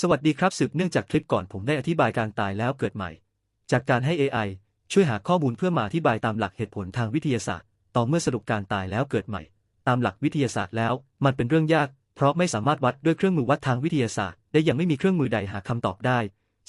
สวัสดีครับสืบเนื่องจากคลิปก่อนผมได้อธิบายการตายแล้วเกิดใหม่ จากการให้ AI ช่วยหาข้อมูลเพื่อมาอธิบายตามหลักเหตุผลทางวิทยาศาสตร์ ต่อเมื่อสรุปการตายแล้วเกิดใหม่ ตามหลักวิทยาศาสตร์แล้ว มันเป็นเรื่องยาก เพราะไม่สามารถวัดด้วยเครื่องมือวัดทางวิทยาศาสตร์และยังไม่มีเครื่องมือใดหาคำตอบได้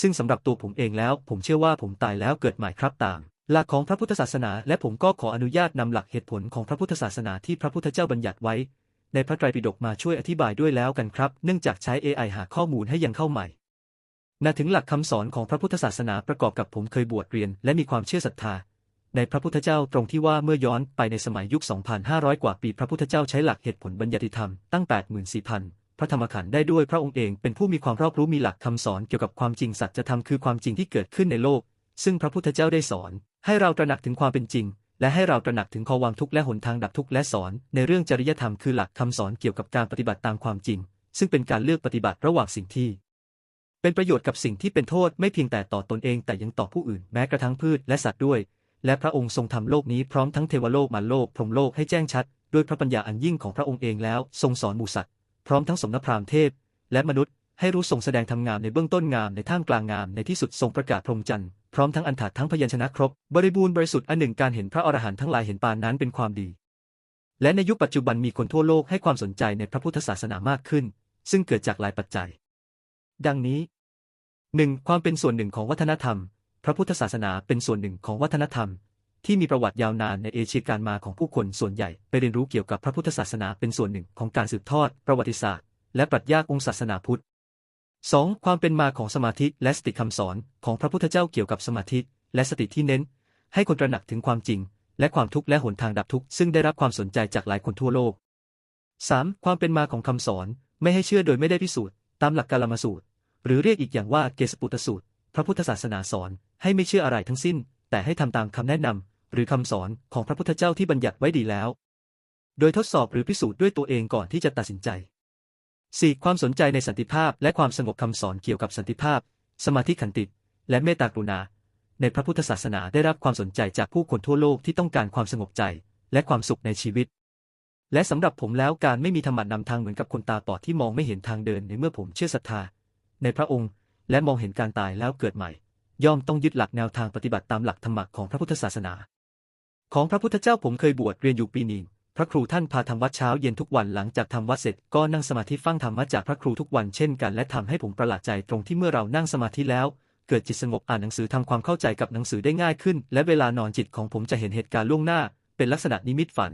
ซึ่งสำหรับตัวผมเองแล้ว ผมเชื่อว่าผมตายแล้วเกิดใหม่ครับตาม หลักของพระพุทธศาสนา และผมก็ขออนุญาตนำหลักเหตุผลของพระพุทธศาสนาที่พระพุทธเจ้าบัญญัติไว้ ในพระไตรปิฎกมาช่วยอธิบายด้วยแล้วกันครับ เนื่องจากใช้ AI หาข้อมูลให้ยังเข้าใหม่น่าถึงหลักคำสอนของพระพุทธศาสนาประกอบกับผมเคยบวชเรียน และมีความเชื่อศรัทธา ในพระพุทธเจ้าตรงที่ว่าเมื่อย้อนไปในสมัยยุค 2,500 กว่าปีพระพุทธเจ้าใช้หลักเหตุผลบัญญัติธรรมตั้ง 84,000 พระธรรมขันธ์ได้ด้วยพระองค์เองเป็นผู้มีความรอบรู้มีหลักคำสอนเกี่ยวกับความจริงสัจธรรมคือความจริงที่เกิดขึ้นในโลก ซึ่งพระพุทธเจ้าได้สอน ให้เราตระหนักถึงความเป็นจริง และให้เราตระหนักถึงข้อวางทุกข์และหนทางดับทุกข์และสอน ในเรื่องจริยธรรมคือหลักคำสอนเกี่ยวกับการปฏิบัติตามความจริง ซึ่งเป็นการเลือกปฏิบัติระหว่างสิ่งที่ เป็นประโยชน์กับสิ่งที่เป็นโทษไม่เพียงแต่ต่อตนเองแต่ยังต่อผู้อื่นแม้กระทั่งพืชและสัตว์ด้วย และพระองค์ทรงทำโลกนี้พร้อมทั้งเทวโลกมารโลกพรหมโลกให้แจ้งชัด ด้วยพระปัญญาอันยิ่งของพระองค์เองแล้ว ทรงสอนหมู่สัตว์พร้อมทั้งสมณพราหมณ์เทพ และมนุษย์ ให้รู้ทรงแสดงทำงามในเบื้องต้นงามในท่ามกลางงามในที่สุดทรงประกาศพรหมจรรย์ พร้อมทั้งอันถาดทั้งพยัญชนะครบ บริบูรณ์บริสุทธิ์อันหนึ่งการเห็นพระอรหันต์ทั้งหลายเห็นปานนั้นเป็นความดี และในยุคปัจจุบันมีคนทั่วโลกให้ความสนใจในพระพุทธศาสนามากขึ้น ซึ่งเกิดจากหลายปัจจัย ดังนี้ 1. ความเป็นส่วนหนึ่งของวัฒนธรรม พระพุทธศาสนาเป็นส่วนหนึ่งของวัฒนธรรม ที่มีประวัติยาวนานในเอเชียการมาของผู้คนส่วนใหญ่ไปเรียนรู้เกี่ยวกับพระพุทธศาสนาเป็นส่วนหนึ่งของการสืบทอด ประวัติศาสตร์ และปรัชญาองค์ศาสนาพุทธ 2. ความเป็นมาของสมาธิและสติคำสอนของพระพุทธเจ้าเกี่ยวกับสมาธิและสติที่เน้น ให้คนตระหนักถึงความจริง และความทุกข์และหนทางดับทุกข์ซึ่งได้รับความสนใจจากหลายคนทั่วโลก 3. ความเป็นมาของคำสอนไม่ให้เชื่อโดยไม่ได้พิสูจน์ตามหลักกาลมาสูตร หรือเรียกอีกอย่างว่าเกสปุตตสูตร พระพุทธศาสนาสอนให้ไม่เชื่ออะไรทั้งสิ้น แต่ให้ทำตามคำแนะนำหรือคำสอนของพระพุทธเจ้าที่บัญญัติไว้ดีแล้ว โดยทดสอบหรือพิสูจน์ด้วยตัวเองก่อนที่จะตัดสินใจ 4. ความสนใจในสันติภาพและความสงบคำสอนเกี่ยวกับสันติภาพ สมาธิขันติ และเมตตากรุณา ในพระพุทธศาสนาได้รับความสนใจจากผู้คนทั่วโลกที่ต้องการความสงบใจ และความสุขในชีวิต และสำหรับผมแล้วการไม่มีธรรมะนำทางเหมือนกับคนตาบอดที่มองไม่เห็นทางเดินในเมื่อผมเชื่อศรัทธา ในพระองค์ และมองเห็นการตายแล้วเกิดใหม่ ย่อมต้องยึดหลักแนวทางปฏิบัติตามหลักธรรมะของพระพุทธศาสนา ของพระพุทธเจ้าผมเคยบวชเรียนอยู่ปีหนึ่ง พระครูท่านพาทำวัดเช้าเย็นทุกวันหลังจากทำวัดเสร็จก็นั่งสมาธิฟังธรรมะจากพระครูทุกวันเช่นกันและทำให้ผมประหลาดใจตรงที่เมื่อเรานั่งสมาธิแล้วเกิดจิตสงบอ่านหนังสือทำความเข้าใจกับหนังสือได้ง่ายขึ้น และเวลานอนจิตของผมจะเห็นเหตุการณ์ล่วงหน้า เป็นลักษณะนิมิตฝัน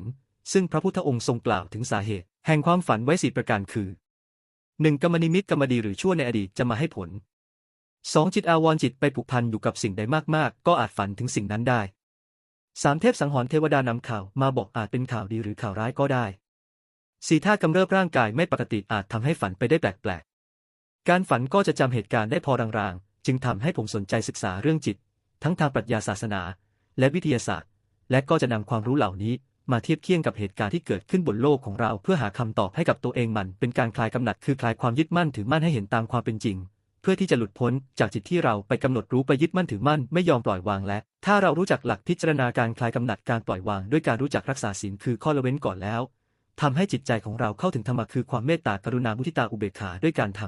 ซึ่งพระพุทธองค์ทรงกล่าวถึงสาเหตุ แห่งความฝันไว้สี่ประการคือ 1. กรรมนิมิตกรรมดีหรือชั่วในอดีตจะมาให้ผล 2. จิตอาวรณ์จิตไปผูกพันอยู่กับสิ่งใดมากๆ ก็อาจฝันถึงสิ่งนั้นได้ สามเทพสังหรณ์เทวดานำข่าวมาบอกอาจเป็นข่าวดีหรือข่าวร้ายก็ได้สี่ากำเริบร่างกายไม่ปกติอาจทำให้ฝันไปได้แปลกๆ การฝันก็จะจำเหตุการณ์ได้พอรางๆ จึงทำให้ผมสนใจศึกษาเรื่องจิต ทั้งทางปรัชญาศาสนา และวิทยาศาสตร์ และก็จะนำความรู้เหล่านี้มาเทียบเคียงกับเหตุการณ์ที่เกิดขึ้นบนโลกของเราเพื่อหาคำตอบให้กับตัวเองมัน เป็นการคลายกำหนัดคือคลายความยึดมั่นถือมั่นให้เห็นตามความเป็นจริง พื่อที่จะหลุดพ้นจากจิตที่เราไปกำหนดรู้ไปยึดมั่นถือมั่นไม่ยอมปล่อยวางและถ้าเรารู้จักหลักพิจารณาการคลายกำหนัดการปล่อยวางด้วยการรู้จักรักษาศีลคือข้อละเว้นก่อนแล้วทำให้จิตใจของเราเข้าถึงธรรมะคือความเมตตากรุณามุทิตาอุเบกขาด้วยการท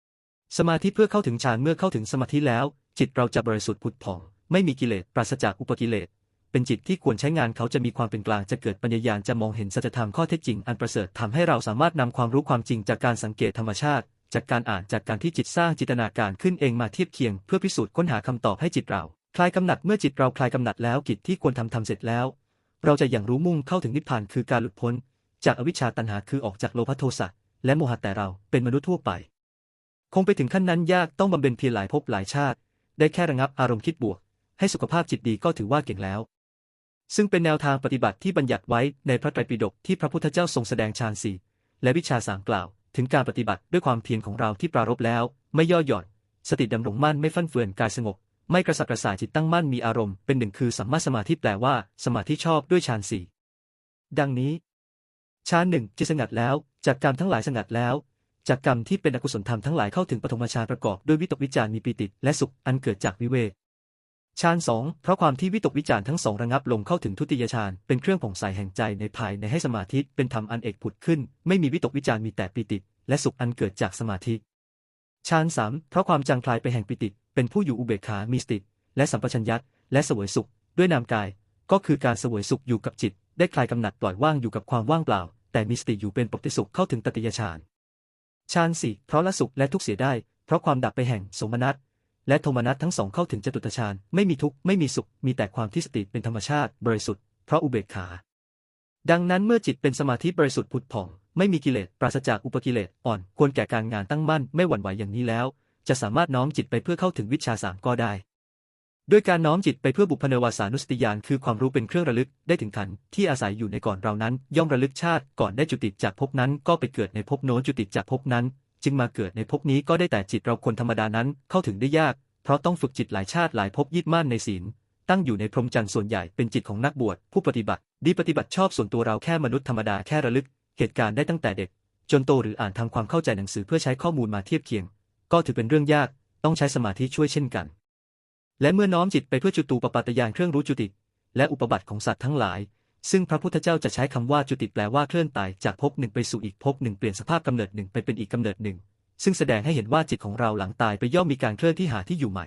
ำสมาธิเพื่อเข้าถึงฌานเมื่อเข้าถึงสมาธิแล้ว จิตเราจะบริสุทธิ์ผุดผ่อง ไม่มีกิเลสปราศจากอุปกิเลสเป็นจิตที่ควรใช้งานเขาจะมีความเป็นกลางจะเกิดปัญญายาณจะมองเห็นสัจธรรมข้อเท็จจริงอันประเสริฐทำให้เราสามารถนำความรู้ความจริงจากการสังเกตธรรมชาติ จากการอ่านจากการที่จิตสร้างจินตนาการขึ้นเองมาเทียบเคียงเพื่อพิสูจน์ค้นหาคำตอบให้จิตเราคลายกำหนัดเมื่อจิตเราคลายกำหนัดแล้วกิจที่ควรทำทำเสร็จแล้ว เราจะอย่างรู้มุ่งเข้าถึงนิพพานคือการหลุดพ้น จากอวิชชาตันหาคือออกจากโลภโทสะและโมหะแต่เราเป็นมนุษย์ทั่วไป คงไปถึงขั้นนั้นยากต้องบำเพ็ญเพียรหลายภพหลายชาติ ได้แค่ระงับอารมณ์คิดบวก ให้สุขภาพจิตดีก็ถือว่าเก่งแล้ว ซึ่งเป็นแนวทางปฏิบัติที่บัญญัติไว้ในพระไตรปิฎกที่พระพุทธเจ้าทรงแสดงฌานสี่และวิชาสามกล่าว ถึงการปฏิบัติด้วยความเพียรของเราที่ปรารบแล้ว ไม่ย่อหย่อน สติดำรงมั่นไม่ฟั่นเฟือนกายสงบ ไม่กระสับกระส่ายจิตตั้งมั่นมีอารมณ์เป็นหนึ่งคือสัมมาสมาธิแปลว่า สมาธิชอบด้วยฌานสี่ดังนี้ฌานหนึ่งจิตสงัดแล้ว จากกรรมทั้งหลายสงัดแล้ว จากกรรมที่เป็นอกุศลธรรมทั้งหลายเข้าถึงปฐมฌานประกอบด้วยวิตกวิจารมีปิติและสุขอันเกิดจากวิเวก ฌานสองเพราะความที่วิตกวิจารทั้งสองระงับลงเข้าถึงทุติยฌานเป็นเครื่องผ่องใสแห่งใจในภายในให้สมาธิเป็นธรรมอันเอกผุดขึ้น ไม่มีวิตกวิจารมีแต่ปิติ และสุขอันเกิดจากสมาธิฌานสามเพราะความจางคลายไปแห่งปิติ เป็นผู้อยู่อุเบกขามีสติและสัมปชัญญะและเสวยสุข ด้วยนามกาย ก็คือการเสวยสุขอยู่กับจิต ได้คลายกำหนัดปล่อยว่างอยู่กับความว่างเปล่า แต่มีสติอยู่เป็นปกติสุขเข้าถึงตติยฌานฌานสี่เพราะละสุขและทุกข์เสียได้ เพราะความดับไปแห่งสมนัต และโทมนัสทั้งสองเข้าถึงจตุตฌานไม่มีทุกข์ไม่มีสุข มีแต่ความที่สติเป็นธรรมชาติ บริสุทธิ์ เพราะอุเบกขา ดังนั้นเมื่อจิตเป็นสมาธิบริสุทธิ์ผุดผ่อง ไม่มีกิเลสปราศจากอุปกิเลสอ่อนควรแก่การงานตั้งมั่นไม่หวั่นไหวอย่างนี้แล้ว จะสามารถน้อมจิตไปเพื่อเข้าถึงวิชาสามก็ได้ด้วยการน้อมจิตไปเพื่อบุพเพวาสานุสติญาณคือความรู้เป็นเครื่องระลึกได้ถึงขันธ์ที่อาศัยอยู่ในก่อนเรานั้น ย่อมระลึกชาติก่อนได้จุติจากภพนั้นก็ไปเกิดในภพโน้นจุติจากภพนั้น จึงมาเกิดในภพนี้ก็ได้แต่จิตเราคนธรรมดานั้นเข้าถึงได้ยาก เพราะต้องฝึกจิตหลายชาติหลายภพยึดมั่นในศีล ตั้งอยู่ในพรหมจรรย์ส่วนใหญ่เป็นจิตของนักบวชผู้ปฏิบัติ ดีปฏิบัติชอบส่วนตัวเราแค่มนุษย์ธรรมดาแค่ระลึก เหตุการณ์ได้ตั้งแต่เด็ก จนโตหรืออ่านทำความเข้าใจหนังสือเพื่อใช้ข้อมูลมาเทียบเคียง ก็ถือเป็นเรื่องยากต้องใช้สมาธิช่วยเช่นกัน และเมื่อน้อมจิตไปเพื่อจุตูปปัตตยานเครื่องรู้จุติ และอุปบัติของสัตว์ทั้งหลาย ซึ่งพระพุทธเจ้าจะใช้คำว่าจุติแปลว่าเคลื่อนตายจากภพหนึ่งไปสู่อีกภพหนึ่งเปลี่ยนสภาพกำเนิดหนึ่งไปเป็นอีกกำเนิดหนึ่ง ซึ่งแสดงให้เห็นว่าจิตของเราหลังตายไปย่อมมีการเคลื่อนที่หาที่อยู่ใหม่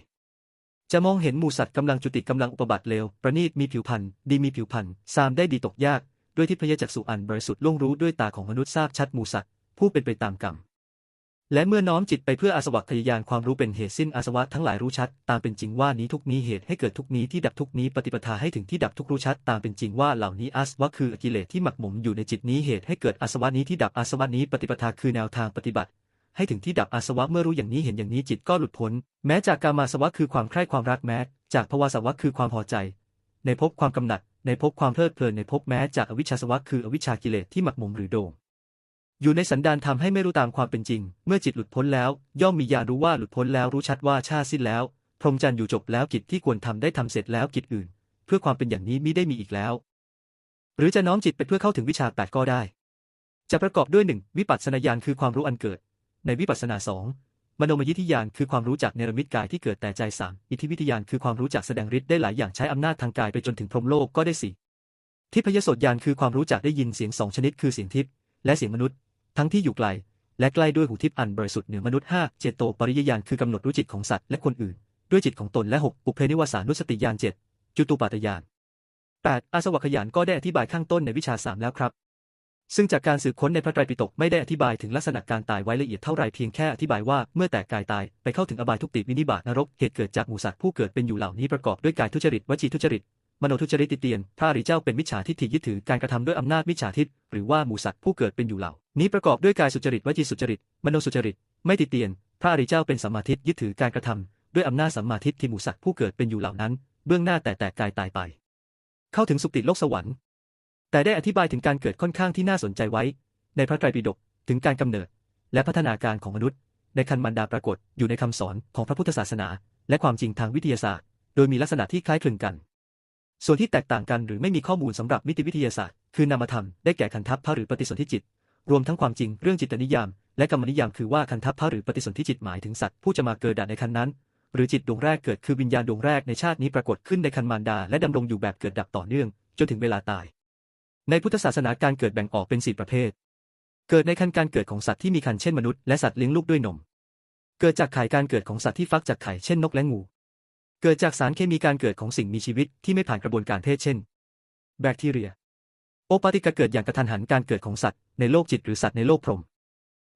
จะมองเห็นหมูสัตว์กำลังจุติกำลังอุปบัติเลวประณีตมีผิวพรรณดีมีผิวพรรณซามได้ดีตกยาก ด้วยที่พระยจักษุอันบริสุทธิ์ล่วงรู้ด้วยตาของมนุษย์ทราบชัดหมูสัตว์ผู้เป็นไปตามกรรม และเมื่อน้อมจิตไปเพื่ออาสวัคยายานความรู้เป็นเหตุสิ้นอาสวะทั้งหลายรู้ชัด ตามเป็นจริงว่านี้ทุกนี้เหตุให้เกิดทุกนี้ที่ดับทุกนี้ปฏิปทาให้ถึงที่ดับทุกรู้ชัด ตามเป็นจริงว่าเหล่านี้อาสวะคือกิเลสที่หมักหมมอยู่ในจิตนี้เหตุให้เกิดอาสวะนี้ที่ดับอาสวะนี้ปฏิปทาคือแนวทางปฏิบัติ ให้ถึงที่ดับอาสวะเมื่อรู้อย่างนี้เห็นอย่างนี้จิตก็หลุดพ้น แม้จากกามาสวะคือความใคร่ความรักแม้ จากภวาสวะคือความพอใจ ในภพความกำหนัด ในภพความเพลิดเพลินในภพแม้จากอวิชชาสวะคืออวิชชากิเลสที่หมักหมมหรือโด่ง อยู่ในสันดานทำให้ไม่รู้ตามความเป็นจริง เมื่อจิตหลุดพ้นแล้ว ย่อมมีญาณรู้ว่าหลุดพ้นแล้วรู้ชัดว่าชาสิ้นแล้ว พรหมจรรย์อยู่จบแล้วกิจที่ควรทำได้ทำเสร็จแล้วกิจอื่น เพื่อความเป็นอย่างนี้มิได้มีอีกแล้ว หรือจะน้อมจิตไปเพื่อเข้าถึงวิชาแปดก็ได้ จะประกอบด้วยหนึ่งวิปัสสนาญาณคือความรู้อันเกิด ในวิปัสสนาสองมโนมยิทธิญาณคือความรู้จักเนรมิตกายที่เกิดแต่ใจสามอิทธิวิทยานคือความรู้จักแสดงฤทธิ์ได้หลายอย่างใช้อำนาจทางกายไปจนถึงพรหมโลกก็ได้สี่ทิพยโสตญาณคือความรู้จักได้ยินเสียงสองชนิดคือเสียงทิพย์และเสียงมนุษย์ ทั้งที่อยู่ไกล และใกล้ด้วยหูทิพย์อันบริสุทธิ์เหนือมนุษย์ห้าเจโตปริยญาณคือกำหนดรู้จิตของสัตว์และคนอื่น ด้วยจิตของตนและหกปุเพนิวสานุสติญาณเจ็ดจุตูปาตญาณแปดอาสวัคยานก็ได้อธิบายข้างต้นในวิชาสามแล้วครับ ซึ่งจากการสืบค้นในพระไตรปิฎกไม่ได้อธิบายถึงลักษณะการตายไว้ละเอียดเท่าไรเพียงแค่อธิบายว่าเมื่อแต่กายตายไปเข้าถึงอบายทุกติวินิบาตนรกเหตุเกิดจากหมู่สัตว์ผู้เกิดเป็นอยู่เหล่านี้ประกอบด้วยกายทุจริตวจีทุจริต มโนทุจริตติเตียนพระอริเจ้าเป็นมิจฉาทิฏฐิยึดถือการกระทำด้วยอำนาจมิจฉาทิฏฐิหรือว่าหมู่สัตว์ผู้เกิดเป็นอยู่เหล่า นี้ประกอบด้วยกายสุจริตวจีสุจริต มโนสุจริต ไม่ติเตียนพระอริเจ้าเป็นสัมมาทิฏฐิยึดถือการกระทำด้วยอำนาจสัมมาทิฏฐิหมู่สัตว์ผู้เกิดเป็นอยู่เหล่านั้น เบื้องหน้าแต่แตกกายตายไป เข้าถึงสุติโลกสวรรค์ แต่ได้อธิบายถึงการเกิดค่อนข้างที่น่าสนใจไว้ ในพระไตรปิฎกถึงการกำเนิด และพัฒนาการของมนุษย์ ในคันมันดาปรากฏอยู่ในคำสอนของพระพุทธศาสนา และความจริงทางวิทยาศาสตร์ โดยมีลักษณะที่คล้ายคลึงกัน ส่วนที่แตกต่างกันหรือไม่มีข้อมูลสำหรับนิติวิทยาศาสตร์ คือนามธรรมได้แก่คันทัพพระหรือปฏิสนธิจิต รวมทั้งความจริงเรื่องจิตนิยาม และกรรมนิยามคือว่าคันทัพพระหรือปฏิสนธิจิตหมายถึงสัตว์ผู้จะมาเกิดในคันนั้น หรือจิตดวงแรกเกิดคือวิญญาณดวงแรกในชาตินี้ปรากฏขึ้นในคันมารดา และดำรงอยู่แบบเกิดดับต่อเนื่อง จนถึงเวลาตาย ในพุทธศาสนาการเกิดแบ่งออกเป็นสี่ประเภท เกิดในคันการเกิดของสัตว์ที่มีคันเช่นมนุษย์และสัตว์เลี้ยงลูกด้วยนม เกิดจากไข่การเกิดของสัตว์ที่ฟักจากไข่เช่นนกและงู เกิดจากสารเคมีการเกิดของสิ่งมีชีวิตที่ไม่ผ่านกระบวนการเพศเช่น แบคทีเรีย โอปาติกะเกิดอย่างกระทันหันการเกิดของสัตว์ในโลกจิตหรือสัตว์ในโลกพรหม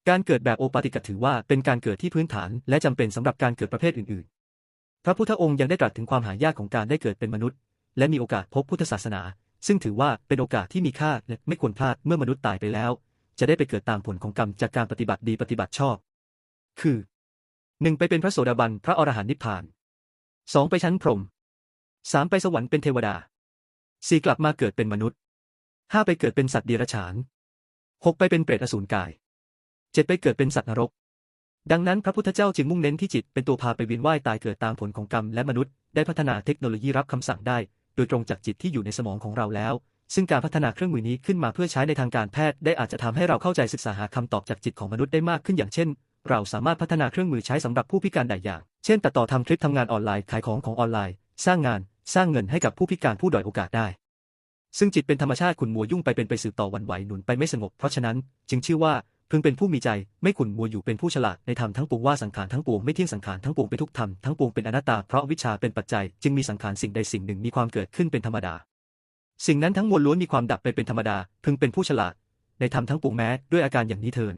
การเกิดแบบโอปาติกะถือว่าเป็นการเกิดที่พื้นฐานและจำเป็นสำหรับการเกิดประเภทอื่นๆ พระพุทธองค์ยังได้ตรัสถึงความหายากของการได้เกิดเป็นมนุษย์ และมีโอกาสพบพุทธศาสนา ซึ่งถือว่าเป็นโอกาสที่มีค่าและไม่ควรพลาดเมื่อมนุษย์ตายไปแล้ว จะได้ไปเกิดตามผลของกรรมจากการปฏิบัติดีปฏิบัติชอบ คือ 1. ไปเป็นพระโสดาบัน พระอรหันต์นิพพาน 2. ไปชั้นพรหม 3. ไปสวรรค์เป็นเทวดา 4. กลับมาเกิดเป็นมนุษย์ 5. ไปเกิดเป็นสัตว์เดรัจฉาน 6. ไปเป็นเปรตอสูรกาย 7. ไปเกิดเป็นสัตว์นรก ดังนั้นพระพุทธเจ้าจึงมุ่งเน้นที่จิตเป็นตัวพาไปเวียนว่ายตายเกิดตามผลของกรรมและมนุษย์ได้พัฒนาเทคโนโลยีรับคำสั่งได้ โดยตรงจากจิตที่อยู่ในสมองของเราแล้ว ซึ่งการพัฒนาเครื่องมือนี้ขึ้นมาเพื่อใช้ในทางการแพทย์ ได้อาจจะทำให้เราเข้าใจศึกษาหาคำตอบจากจิตของมนุษย์ได้มากขึ้นอย่างเช่น เราสามารถพัฒนาเครื่องมือใช้สำหรับผู้พิการได้อย่าง เช่นตัดต่อทำคลิปทำงานออนไลน์ขายของของออนไลน์ สร้างงาน สร้างเงินให้กับผู้พิการผู้ด้อยโอกาสได้ ซึ่งจิตเป็นธรรมชาติขุนมัวยุ่งไปเป็นไปสืบต่อวันไหวหนุนไปไม่สงบเพราะฉะนั้น จึงชื่อว่าพึงเป็นผู้มีใจ ไม่ขุนมัวอยู่เป็นผู้ฉลาดในธรรมทั้งปวงว่าสังขารทั้งปวงไม่เที่ยงสังขารทั้งปวงเป็นทุกธรรมทั้งปวงเป็นอนัตตาเพราะวิชาเป็นปัจจัย จึงมีสังขารสิ่งใดสิ่งหนึ่งมีความเกิดขึ้นเป็นธรรมดา สิ่งนั้นทั้งมวลล้วนมีความดับไปเป็นธรรมดา พึงเป็นผู้ฉลาด ในธรรมทั้งปวงแม้ด้วยอาการอย่างนี้เทิน